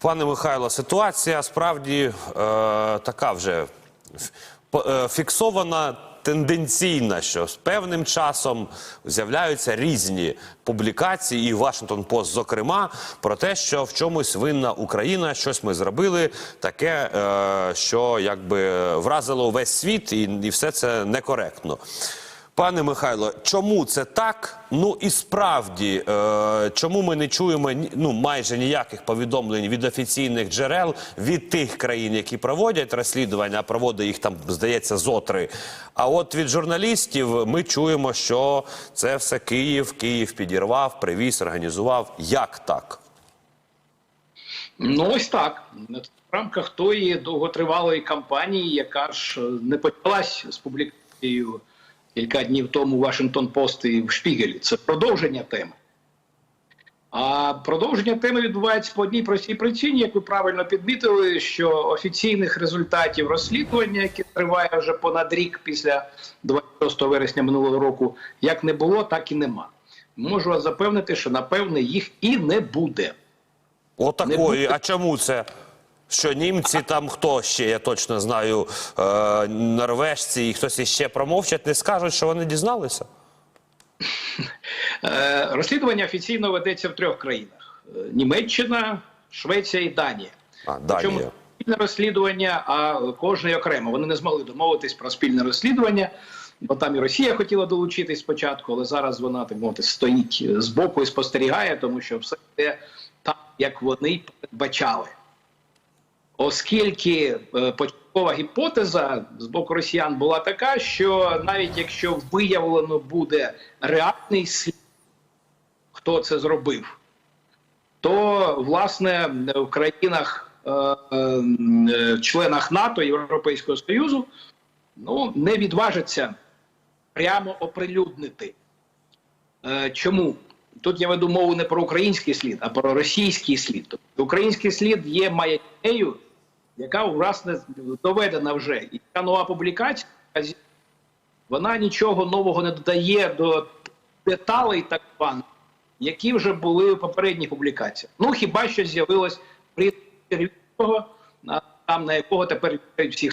Пане Михайло, ситуація справді е, така вже е, фіксована. Тенденційна, що з певним часом з'являються різні публікації, і Вашингтон Пост, зокрема, про те, що в чомусь винна Україна, щось ми зробили, таке, е, що якби вразило весь світ, і, і все це некоректно. Пане Михайло, чому це так? Ну і справді, е, чому ми не чуємо ну, майже ніяких повідомлень від офіційних джерел від тих країн, які проводять розслідування, а проводить їх там, здається, зотри. А от від журналістів ми чуємо, що це все Київ, Київ підірвав, привіз, організував. Як так? Ну ось так. В рамках тої довготривалої кампанії, яка ж е, не почалась з публікацією кілька днів тому Вашингтон Пост і в Шпігелі. Це продовження теми. А продовження теми відбувається по одній простій причині, як ви правильно підмітили, що офіційних результатів розслідування, яке триває вже понад рік після 26 вересня минулого року, як не було, так і нема. Можу вас запевнити, що напевне їх і не буде. Отакої. А чому це? Що німці там хто ще, я точно знаю, е, норвежці і хтось іще промовчать, не скажуть, що вони дізналися? Е, Розслідування офіційно ведеться в трьох країнах: Е, Німеччина, Швеція і Данія. А, Причому спільне розслідування, а кожне окремо. Вони не змогли домовитись про спільне розслідування, бо там і Росія хотіла долучитись спочатку, але зараз вона так мовити стоїть з боку і спостерігає, тому що все йде так, як вони передбачали. Оскільки е, початкова гіпотеза з боку росіян була така, що навіть якщо виявлено буде реальний слід, хто це зробив, то власне в країнах, е, е, членах НАТО Європейського Союзу, ну не відважаться прямо оприлюднити. Чому? Тут я веду мову не про український слід, а про російський слід. Тобто український слід є маячнею, яка власне доведена вже. І ця нова публікація вона нічого нового не додає до деталей так званих, які вже були в попередніх публікаціях. Ну хіба що з'явилось а, там на якого тепер всіх.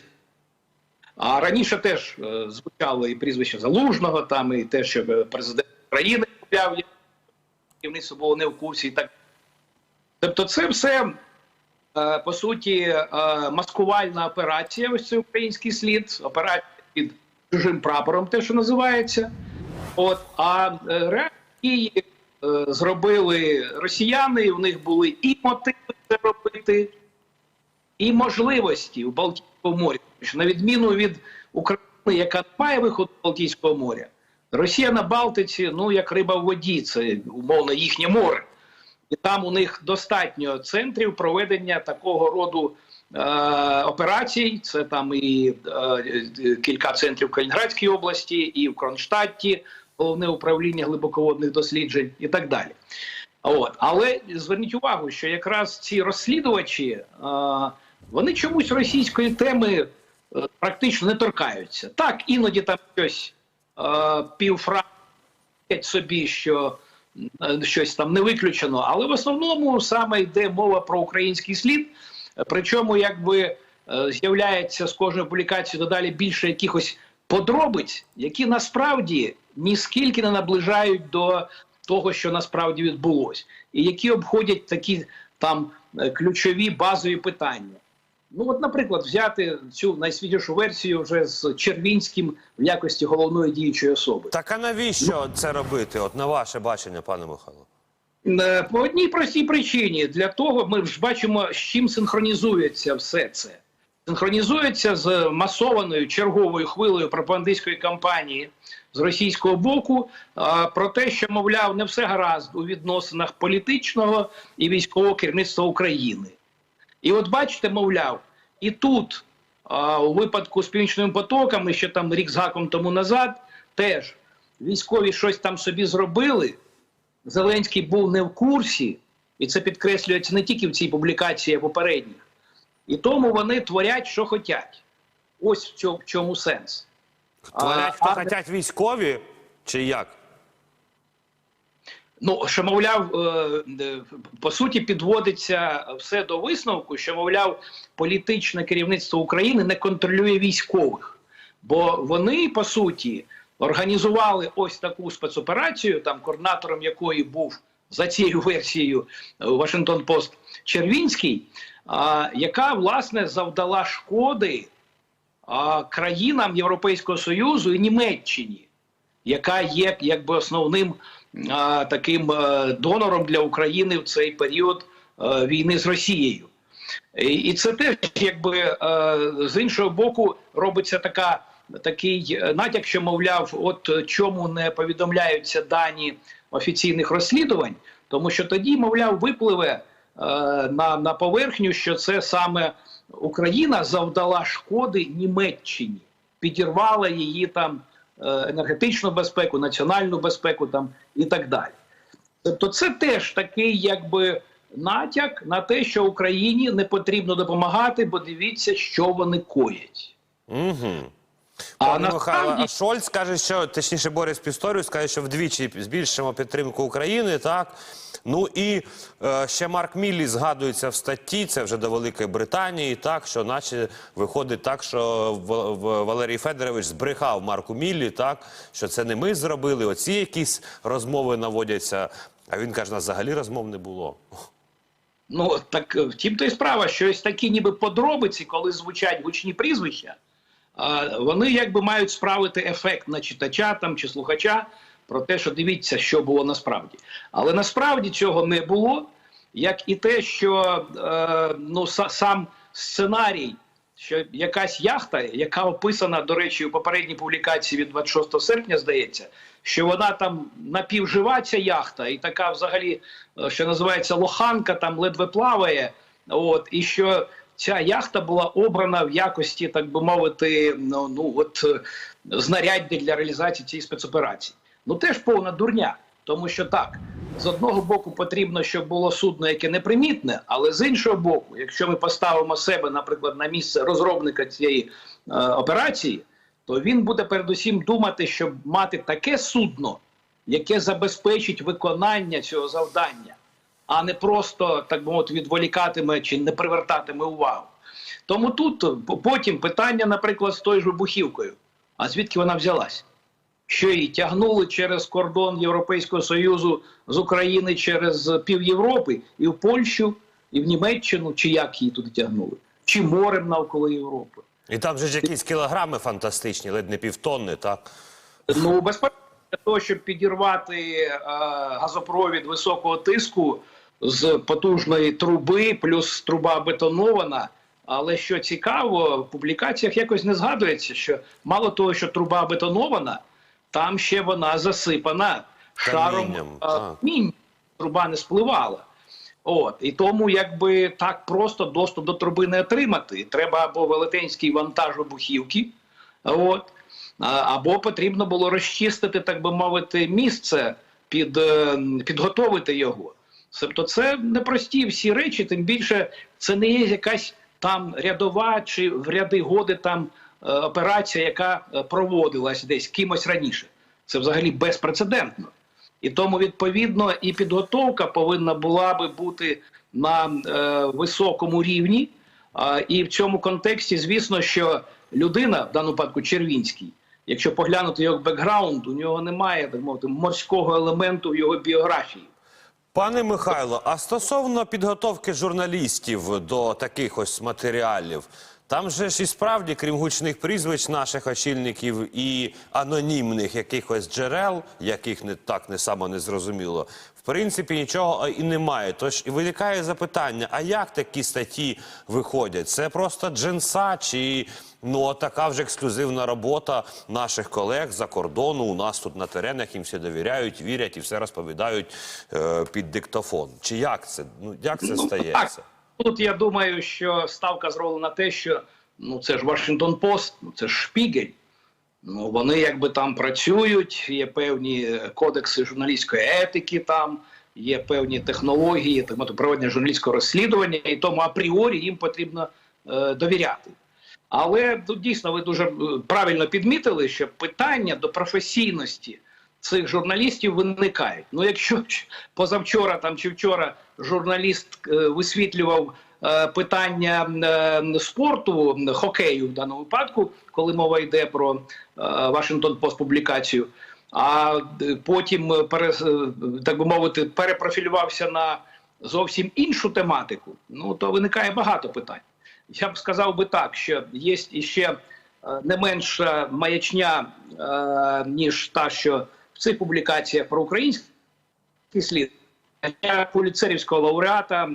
А раніше теж е, звучало і прізвище Залужного, там і те, що президент України керівництво було не в курсі і так. Тобто, це все по суті е, маскувальна операція. Ось цей український слід, операція під чужим прапором, те, що називається. От а е, е, зробили росіяни, в них були і мотиви це робити, і можливості в Балтійському морі. На відміну від України, яка має виходу з Балтійського моря, Росія на Балтиці, ну як риба в воді, це умовно їхнє море. І там у них достатньо центрів проведення такого роду е, операцій. Це там і е, кілька центрів в Калінінградській області, і в Кронштадті, головне управління глибоководних досліджень і так далі. От. Але зверніть увагу, що якраз ці розслідувачі е, вони чомусь російської теми е, практично не торкаються. Так, іноді там щось е, півфра собі, що щось там не виключено, але в основному саме йде мова про український слід. Е, Причому, якби е, з'являється з кожної публікації додалі більше якихось подробиць, які насправді ніскільки не наближають до того, що насправді відбулось, і які обходять такі там е, ключові базові питання. Ну, от, наприклад, взяти цю найсвіжішу версію вже з Червінським в якості головної діючої особи. Так а навіщо це робити? От на ваше бачення, пане Михайло? Е, По одній простій причині для того ми ж бачимо, з чим синхронізується все це. Синхронізується з масованою черговою хвилею пропагандистської кампанії з російського боку а, про те, що мовляв не все гаразд у відносинах політичного і військового керівництва України. І от бачите, мовляв, і тут а, у випадку з північними потоками, ще там рік з гаком тому назад, теж військові щось там собі зробили. Зеленський був не в курсі, і це підкреслюється не тільки в цій публікації, а попередніх. І тому вони творять, що хочуть. Ось в цьому, в чому сенс. Творять, А, хто а- хотять військові, чи як? Ну, що мовляв, е, е, по суті, підводиться все до висновку, що мовляв, політичне керівництво України не контролює військових, бо вони по суті організували ось таку спецоперацію, там координатором якої був за цією версією Вашингтон Пост Червінський, яка власне завдала шкоди країнам Європейського Союзу і Німеччині, яка є якби основним таким донором для України в цей період війни з Росією. І, це теж, якби е, з іншого боку, робиться така. Такий е, натяк, що мовляв, от е, чому не повідомляються дані офіційних розслідувань, тому що тоді, мовляв, випливе е, на, на поверхню, що це саме Україна завдала шкоди Німеччині, підірвала її там е, енергетичну безпеку, національну безпеку там і так далі. Тобто, це теж такий, якби натяк на те, що Україні не потрібно допомагати, бо дивіться, що вони коять. Угу. А Пане Михайло, а Шольц каже, що точніше Борис Пісторіус каже, що вдвічі збільшимо підтримку України, так. Ну і е, ще Марк Міллі згадується в статті, це вже до Великої Британії, так що наче виходить так, що В- В- Валерій Федорович збрехав Марку Міллі, так що це не ми зробили. Оці якісь розмови наводяться. А він каже, нас взагалі розмов не було. Ну так втім, то й справа, що ось такі ніби подробиці, коли звучать гучні прізвища, вони якби мають справити ефект на читача там чи слухача про те, що дивіться, що було насправді. Але насправді цього не було, як і те, що е, ну са- сам сценарій, що якась яхта, яка описана, до речі, у попередній публікації від 26 серпня, здається, що вона там напівжива ця яхта, і така взагалі, е, що називається лоханка, там ледве плаває. От і що ця яхта була обрана в якості, так би мовити, ну, ну от е, знаряддя для реалізації цієї спецоперації. Ну теж повна дурня, тому що так. З одного боку потрібно, щоб було судно, яке непримітне, але з іншого боку, якщо ми поставимо себе, наприклад, на місце розробника цієї е, операції, то він буде передусім думати, щоб мати таке судно, яке забезпечить виконання цього завдання, а не просто так би мовити відволікатиме чи не привертатиме увагу. Тому тут е, потім питання, наприклад, з тою ж вибухівкою. А звідки вона взялась? Що її тягнули через кордон Європейського Союзу з України через пів Європи і в Польщу, і в Німеччину, чи як її туди тягнули? Чи морем навколо Європи? І там же ж якісь кілограми фантастичні, ледь не півтонни, так. Ну, безперечно, для того, щоб підірвати е, газопровід високого тиску з потужної труби, плюс труба бетонована. Але що цікаво, в публікаціях якось не згадується, що мало того, що труба бетонована, там ще вона засипана шаром каміння. Труба не спливала. От і тому, якби так просто доступ до труби не отримати. Треба або велетенський вантаж вибухівки, от або потрібно було розчистити, так би мовити, місце під е, підготовити його. Тобто, це непрості всі речі, тим більше це не є якась там рядова чи в ряди годи там е, операція, яка е, проводилась десь кимось раніше. Це взагалі безпрецедентно. І тому відповідно і підготовка повинна була би бути на е, високому рівні. А, і в цьому контексті, звісно, що людина, в даному випадку Червінський, якщо поглянути його бекграунд, у нього немає так мовити морського елементу в його біографії. Пане Михайло, а стосовно підготовки журналістів до таких ось матеріалів, там же ж і справді, крім гучних прізвищ наших очільників і анонімних якихось джерел, яких не так не само не зрозуміло, в принципі нічого і немає. Тож і виникає запитання: а як такі статті виходять? Це просто джинса чи ну така вже ексклюзивна робота наших колег за кордону? У нас тут на теренах їм всі довіряють, вірять і все розповідають е, під диктофон. Чи як це? Ну як це стається? Тут я думаю, що ставка зроблена на те, що ну це ж Вашингтон Пост, ну це ж Шпігель. Ну вони якби там працюють, є певні кодекси журналістської етики, там є певні технології, от проведення журналістського розслідування, і тому апріорі їм потрібно е, довіряти. Але тут дійсно ви дуже е, правильно підмітили, що питання до професійності цих журналістів виникають. Ну, якщо позавчора там чи вчора журналіст е, висвітлював е, питання е, спорту, хокею в даному випадку, коли мова йде про Вашингтон Пост публікацію, а потім пере, так би мовити, перепрофілювався на зовсім іншу тематику, ну то виникає багато питань. Я б сказав би так, що є іще е, не менша маячня, ніж та, що в цих публікаціях про український слід. Я Пуліцерівського лауреата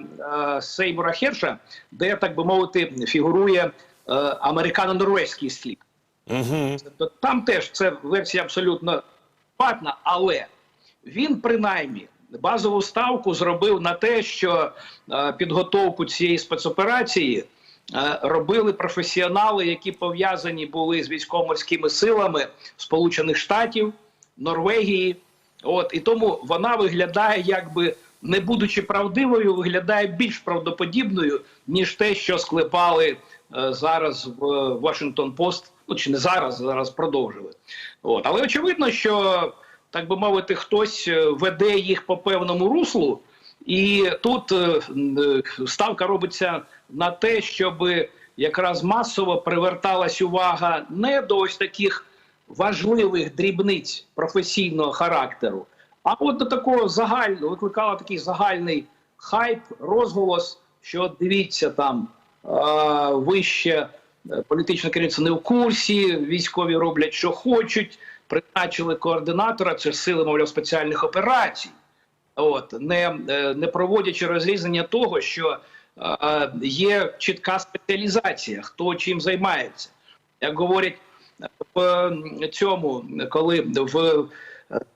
е, Сеймура Херша, де, так би мовити, фігурує е, американо-норвезький слід. Угу. Там теж це версія абсолютно адекватна, але він принаймні базову ставку зробив на те, що е, підготовку цієї спецоперації е, робили професіонали, які пов'язані були з військово-морськими силами Сполучених Штатів, Норвегії. От і тому вона виглядає, якби не будучи правдивою, виглядає більш правдоподібною, ніж те, що склепали е, зараз в Washington Post, ну чи не зараз, зараз продовжили. От. Але очевидно, що, так би мовити, хтось е, веде їх по певному руслу, і тут е, е, ставка робиться на те, щоб якраз масово приверталась увага не до ось таких важливих дрібниць професійного характеру, а от до такого загального викликала такий загальний хайп, розголос, що дивіться там вище е, політичне керівництво не в курсі, військові роблять, що хочуть, призначили координатора, це сили, мовляв, спеціальних операцій. От не, е, не проводячи розрізнення того, що е, є чітка спеціалізація, хто чим займається. Як говорять в е, цьому, коли в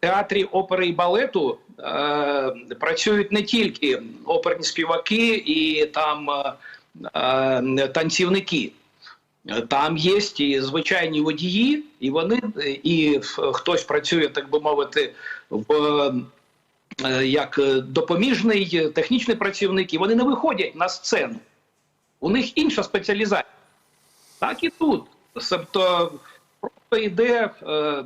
театрі опери і балету е, працюють не тільки оперні співаки і там е, е, танцівники. Там є і звичайні водії, і вони і хтось працює, так би мовити, в е, як допоміжний технічний працівник, і вони не виходять на сцену. У них інша спеціалізація. Так і тут. Тобто йде е,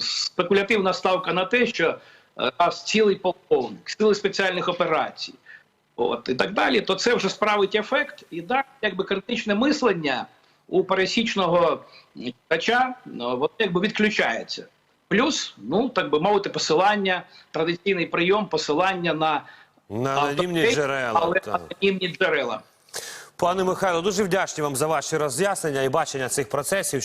спекулятивна ставка на те, що е, раз цілий полковник, сили спеціальних операцій, от і так далі, то це вже справить ефект, і так, якби критичне мислення у пересічного читача ну, воно якби відключається. Плюс, ну так би мовити, посилання, традиційний прийом, посилання на На анонімні джерела. але так. анонімні джерела. Пане Михайло, дуже вдячні вам за ваші роз'яснення і бачення цих процесів.